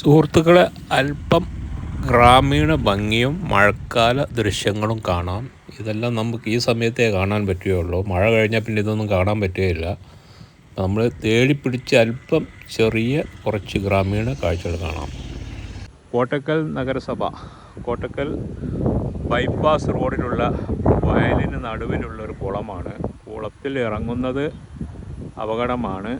സുഹൃത്തുക്കളെ അല്പം ഗ്രാമീണ ഭംഗിയും മഴക്കാല ദൃശ്യങ്ങളും കാണാം. ഇതെല്ലാം നമുക്ക് ഈ സമയത്തേ കാണാൻ പറ്റുകയുള്ളൂ. മഴ കഴിഞ്ഞാൽ പിന്നെ ഇതൊന്നും കാണാൻ പറ്റുകയില്ല. നമ്മൾ തേടിപ്പിടിച്ച് അല്പം ചെറിയ കുറച്ച് ഗ്രാമീണ കാഴ്ചകൾ കാണാം. കോട്ടക്കൽ നഗരസഭ കോട്ടക്കൽ ബൈപ്പാസ് റോഡിലുള്ള വയലിന് നടുവിലുള്ള ഒരു കുളമാണ്. കുളത്തിൽ ഇറങ്ങുന്നത് അപകടമാണ്.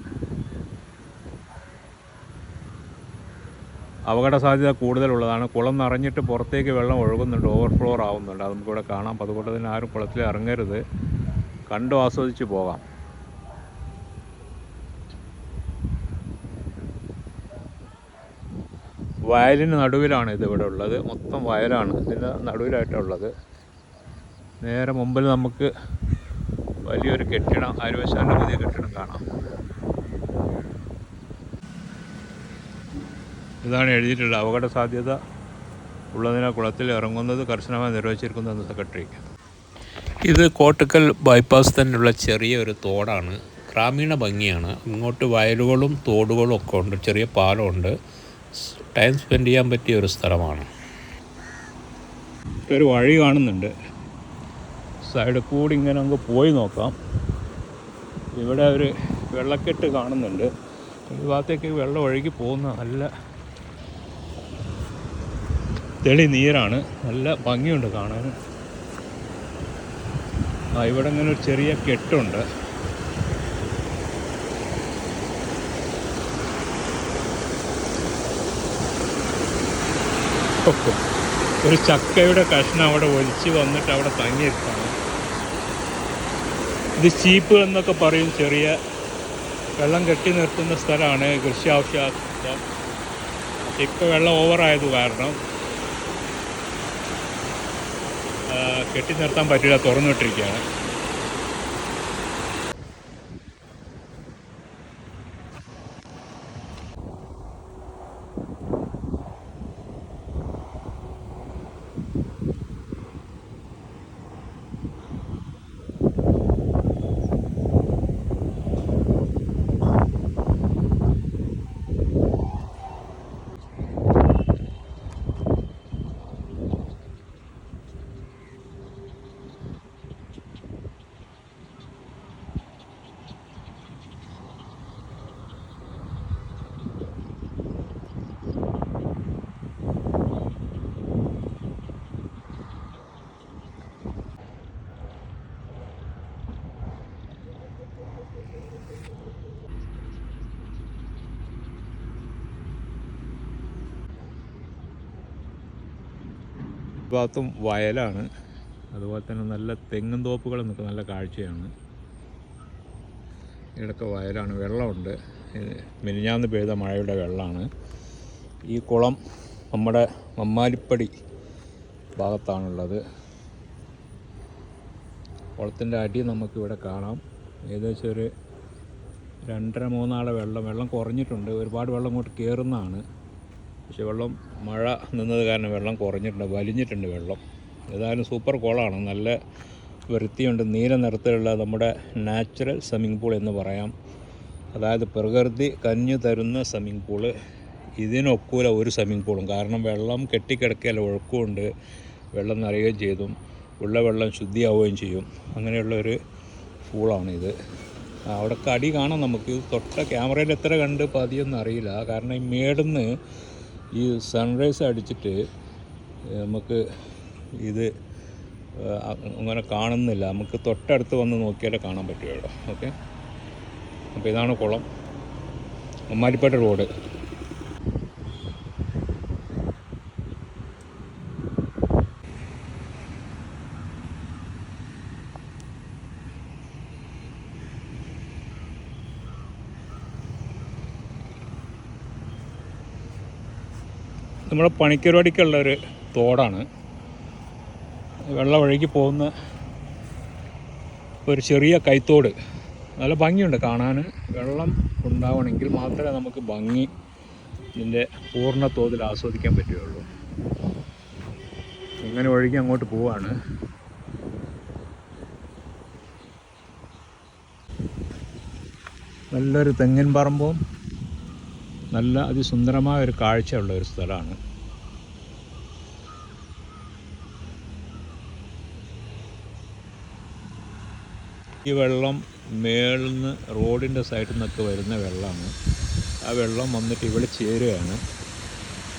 അപകട സാധ്യത കൂടുതലുള്ളതാണ്. കുളം നിറഞ്ഞിട്ട് പുറത്തേക്ക് വെള്ളം ഒഴുകുന്നുണ്ട്. ഓവർഫ്ലോ ആവുന്നുണ്ട്. അത് നമുക്കിവിടെ കാണാം. അപ്പോൾ അതുകൊണ്ട് തന്നെ ആരും കുളത്തിൽ ഇറങ്ങരുത്. കണ്ടു ആസ്വദിച്ച് പോകാം. വയലിന് നടുവിലാണ് ഇത് ഇവിടെ ഉള്ളത്. മൊത്തം വയലാണ്. ഇതിന് നടുവിലായിട്ടുള്ളത്. നേരെ മുമ്പിൽ നമുക്ക് വലിയൊരു കെട്ടിടം ആര്യവശാലിന്റെ പുതിയ കെട്ടിടം കാണാം. ഇതാണ് എഴുതിയിട്ടുള്ളത് അപകട സാധ്യത ഉള്ളതിനാൽ കുളത്തിൽ ഇറങ്ങുന്നത് കർശനമായി നിർവഹിച്ചിരിക്കുന്നതെന്ന് സെക്രട്ടറി. ഇത് കോട്ടക്കൽ ബൈപ്പാസ് തന്നെയുള്ള ചെറിയ ഒരു തോടാണ്. ഗ്രാമീണ ഭംഗിയാണ്. ഇങ്ങോട്ട് വയലുകളും തോടുകളും ഒക്കെ ഉണ്ട്. ചെറിയ പാലമുണ്ട്. ടൈം സ്പെൻഡ് ചെയ്യാൻ പറ്റിയ ഒരു സ്ഥലമാണ്. ഒരു വഴി കാണുന്നുണ്ട്. സൈഡിൽ കൂടി ഇങ്ങനെ അങ്ങ് പോയി നോക്കാം. ഇവിടെ ഒരു വെള്ളക്കെട്ട് കാണുന്നുണ്ട്. ഈ ഭാഗത്തേക്ക് വെള്ളം ഒഴുകി പോകുന്ന നല്ല തെളി നീരാണ്. നല്ല ഭംഗിയുണ്ട് കാണാൻ ആ ഇവിടെ ഇങ്ങനെ ഒരു ചെറിയ കെട്ടുണ്ട്. ഒരു ചക്കയുടെ കഷ്ണം അവിടെ ഒലിച്ച് വന്നിട്ട് അവിടെ തങ്ങിയിരിക്കണം ഇത് ചീപ്പ് എന്നൊക്കെ പറയും. ചെറിയ വെള്ളം കെട്ടി നിർത്തുന്ന സ്ഥലമാണ് കൃഷി ആവശ്യം ഇപ്പോൾ വെള്ളം ഓവറായത് കാരണം ആ, കെട്ടി നിർത്താൻ പറ്റില്ല തുറന്നിട്ടിരിക്കുകയാണ് ഭാഗത്തും വയലാണ്. അതുപോലെ തന്നെ നല്ല തെങ്ങും തോപ്പുകൾ നിൽക്കുന്ന നല്ല കാഴ്ചയാണ്. ഇവിടെയൊക്കെ വയലാണ് വെള്ളമുണ്ട്. മിനിഞ്ഞാന്ന് പെയ്ത മഴയുടെ വെള്ളമാണ് ഈ കുളം നമ്മുടെ മമ്മാലിപ്പടി ഭാഗത്താണുള്ളത്. കുളത്തിന്റെ അടി നമുക്കിവിടെ കാണാം. ഏകദേശം ഒരു രണ്ടര മൂന്നാളെ വെള്ളം വെള്ളം കുറഞ്ഞിട്ടുണ്ട്. ഒരുപാട് വെള്ളം ഇങ്ങോട്ട് കയറുന്നതാണ് പക്ഷെ വെള്ളം മഴ നിന്നത് കാരണം വെള്ളം കുറഞ്ഞിട്ടുണ്ട് വലിഞ്ഞിട്ടുണ്ട് വെള്ളം. ഏതായാലും സൂപ്പർ കുളമാണ് നല്ല വൃത്തിയുണ്ട് നീല നിറത്തിലുള്ള നമ്മുടെ നാച്ചുറൽ സ്വിമ്മിംഗ് പൂൾ എന്ന് പറയാം. അതായത് പ്രകൃതി കഞ്ഞു തരുന്ന സ്വിമ്മിംഗ് പൂൾ ഇതിനൊക്കൂല ഒരു സ്വിമ്മിംഗ് പൂളും കാരണം വെള്ളം കെട്ടിക്കിടക്കുകയല്ല ഒഴുക്കുമുണ്ട് വെള്ളം നിറയുകയും ചെയ്തു ഉള്ള വെള്ളം ശുദ്ധിയാവുകയും ചെയ്യും. അങ്ങനെയുള്ള ഒരു പൂളാണിത് അവിടെ കടി കാണാം നമുക്ക്. തൊട്ട ക്യാമറയിൽ എത്ര കണ്ട് പതിയൊന്നും അറിയില്ല. കാരണം ഈ മേടുന്ന് ഈ സൺറൈസ് അടിച്ചിട്ട് നമുക്ക് ഇത് അങ്ങനെ കാണുന്നില്ല. നമുക്ക് തൊട്ടടുത്ത് വന്ന് നോക്കിയാലേ കാണാൻ പറ്റുകയുള്ളൂ. ഓക്കെ? അപ്പോൾ ഇതാണ് കുളം. അമ്മാരിപ്പേട്ട റോഡ്. നമ്മുടെ പണിക്കരുവാടിക്കുള്ള ഒരു തോടാണ്. വെള്ളം പോകുന്ന ഒരു ചെറിയ കൈത്തോട്. നല്ല ഭംഗിയുണ്ട് കാണാൻ വെള്ളം ഉണ്ടാവണമെങ്കിൽ മാത്രമേ നമുക്ക് ഭംഗി ഇതിന്റെ പൂർണ തോതിൽ ആസ്വദിക്കാൻ പറ്റുകയുള്ളൂ. ഇങ്ങനെ ഒഴുകി അങ്ങോട്ട് പോവാണ്. നല്ലൊരു തെങ്ങിൻ പറമ്പും നല്ല അതിസുന്ദരമായ ഒരു കാഴ്ചയുള്ള ഒരു സ്ഥലമാണ്. ഈ വെള്ളം മേളിൽ നിന്ന് റോഡിന്റെ സൈഡിൽ നിന്നൊക്കെ വരുന്ന വെള്ളമാണ്. ആ വെള്ളം വന്നിട്ട് ഇവിടെ ചേരുകയാണ്.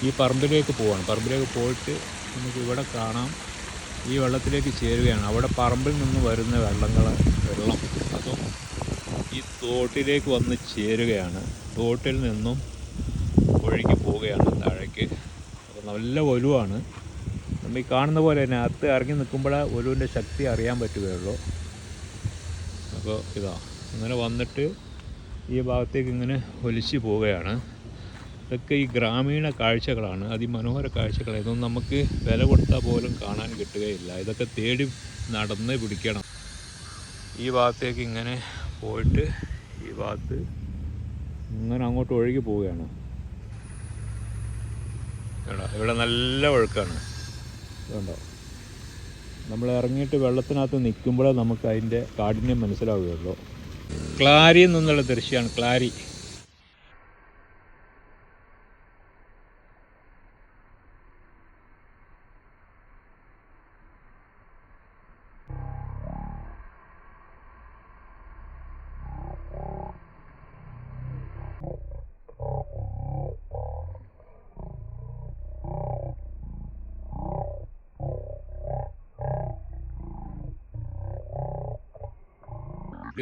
ഈ പറമ്പിലേക്ക് പോവാണ്. പറമ്പിലേക്ക് പോയിട്ട് നമുക്ക് ഇവിടെ കാണാം. ഈ വെള്ളത്തിലേക്ക് ചേരുകയാണ്. അവിടെ പറമ്പിൽ നിന്ന് വരുന്ന വെള്ളങ്ങൾ വെള്ളം. അതും ഈ തോട്ടിലേക്ക് വന്ന് ചേരുകയാണ്. തോട്ടിൽ നിന്നും ഒഴുകി പോവുകയാണ് താഴേക്ക്. അപ്പോൾ നല്ല ഒലുവാണ്. നമ്മൾ ഈ കാണുന്ന പോലെ തന്നെ അകത്ത് ഇറങ്ങി നിൽക്കുമ്പോഴേ ഒലുവിന്റെ ശക്തി അറിയാൻ പറ്റുകയുള്ളൂ. അപ്പോൾ ഇതാ അങ്ങനെ വന്നിട്ട് ഈ ഭാഗത്തേക്ക് ഇങ്ങനെ ഒലിച്ച് പോവുകയാണ്. ഇതൊക്കെ ഈ ഗ്രാമീണ കാഴ്ചകളാണ്. അതിമനോഹര കാഴ്ചകൾ ഇതൊന്നും നമുക്ക് വില കൊടുത്താൽ പോലും കാണാൻ കിട്ടുകയില്ല. ഇതൊക്കെ തേടി നടന്ന് പിടിക്കണം. ഈ ഭാഗത്തേക്ക് ഇങ്ങനെ പോയിട്ട് ഈ ഭാഗത്ത് ഇങ്ങനെ അങ്ങോട്ട് ഒഴുകി പോവുകയാണ്. ഇവിടെ നല്ല ഒഴുക്കാണ്. വേണ്ടോ നമ്മൾ ഇറങ്ങിയിട്ട് വെള്ളത്തിനകത്ത് നിൽക്കുമ്പോഴേ നമുക്ക് അതിന്റെ കാഠിന്യം മനസ്സിലാവുകയുള്ളൂ. ക്ലാരിയിൽ നിന്നുള്ള ദൃശ്യമാണ് ക്ലാരി.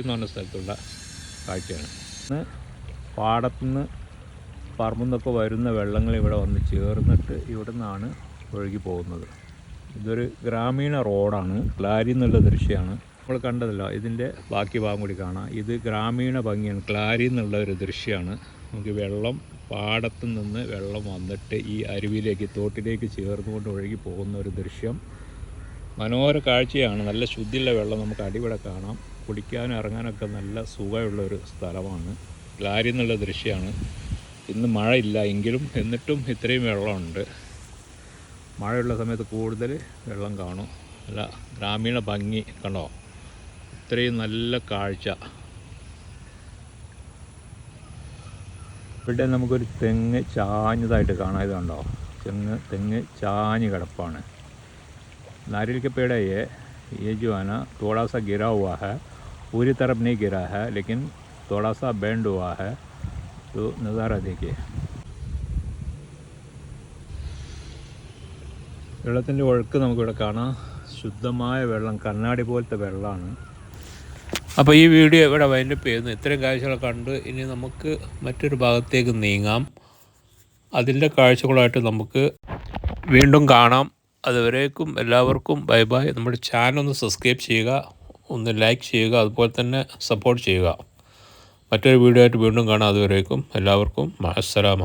എന്ന് പറഞ്ഞ സ്ഥലത്തുള്ള കാഴ്ചയാണ്. ഇന്ന് പാടത്തുനിന്ന് പറമ്പിൽ നിന്നൊക്കെ വരുന്ന വെള്ളങ്ങൾ ഇവിടെ വന്ന് ചേർന്നിട്ട് ഇവിടെ നിന്നാണ് ഒഴുകി പോകുന്നത്. ഇതൊരു ഗ്രാമീണ റോഡാണ്. ക്ലാരി എന്നുള്ള ദൃശ്യമാണ് നമ്മൾ കണ്ടതല്ലോ ഇതിന്റെ ബാക്കി ഭാഗം കൂടി കാണാം. ഇത് ഗ്രാമീണ ഭംഗിയാണ്. ക്ലാരി എന്നുള്ള ഒരു ദൃശ്യമാണ് നമുക്ക് വെള്ളം പാടത്തു നിന്ന് വെള്ളം വന്നിട്ട് ഈ അരുവിയിലേക്ക് തോട്ടിലേക്ക് ചേർന്നുകൊണ്ട് ഒഴുകി പോകുന്ന ഒരു ദൃശ്യം. മനോഹര കാഴ്ചയാണ്. നല്ല ശുദ്ധിയുള്ള വെള്ളം നമുക്ക് അടിവിടെ കാണാം. കുടിക്കാനും ഇറങ്ങാനൊക്കെ നല്ല സുഖമുള്ള ഒരു സ്ഥലമാണ്. ലാരി എന്നുള്ള ദൃശ്യമാണ് ഇന്ന് മഴയില്ല എങ്കിലും എന്നിട്ടും ഇത്രയും വെള്ളമുണ്ട്. മഴയുള്ള സമയത്ത് കൂടുതൽ വെള്ളം കാണും. അല്ല ഗ്രാമീണ ഭംഗി കണ്ടോ? ഇത്രയും നല്ല കാഴ്ച. ഇവിടെ നമുക്കൊരു തെങ്ങ് ചാഞ്ഞതായിട്ട് കാണാം കണ്ടോ? തെങ്ങ് തെങ്ങ് ചാഞ്ഞ് കിടപ്പാണ്. नारियल के पेड़ है ये ये जो है ना थोड़ा सा गिरा हुआ है पूरी तरफ नहीं गिरा है लेकिन थोड़ा सा बेंड हुआ है तो नज़ारा देखिए വെള്ളത്തിൻ്റെ ഒഴുക്ക് നമുക്കിവിടെ കാണാം ശുദ്ധമായ വെള്ളം കണ്ണാടി പോലത്തെ വെള്ളമാണ് അപ്പോൾ ഈ വീഡിയോ ഇവിടെ വൈൻഡപ്പ് ചെയ്യുന്നു ഇത്രയും കാഴ്ചകൾ കണ്ട് ഇനി നമുക്ക് മറ്റൊരു ഭാഗത്തേക്ക് നീങ്ങാം അതിൻ്റെ കാഴ്ചകളായിട്ട് നമുക്ക് വീണ്ടും കാണാം അതുവരേക്കും എല്ലാവർക്കും ബൈ ബൈ. നമ്മുടെ ചാനൽ ഒന്ന് സബ്സ്ക്രൈബ് ചെയ്യുക ഒന്ന് ലൈക്ക് ചെയ്യുക അതുപോലെ തന്നെ സപ്പോർട്ട് ചെയ്യുക. മറ്റൊരു വീഡിയോ ആയിട്ട് വീണ്ടും കാണാം. അതുവരേക്കും എല്ലാവർക്കും അസ്സലാമ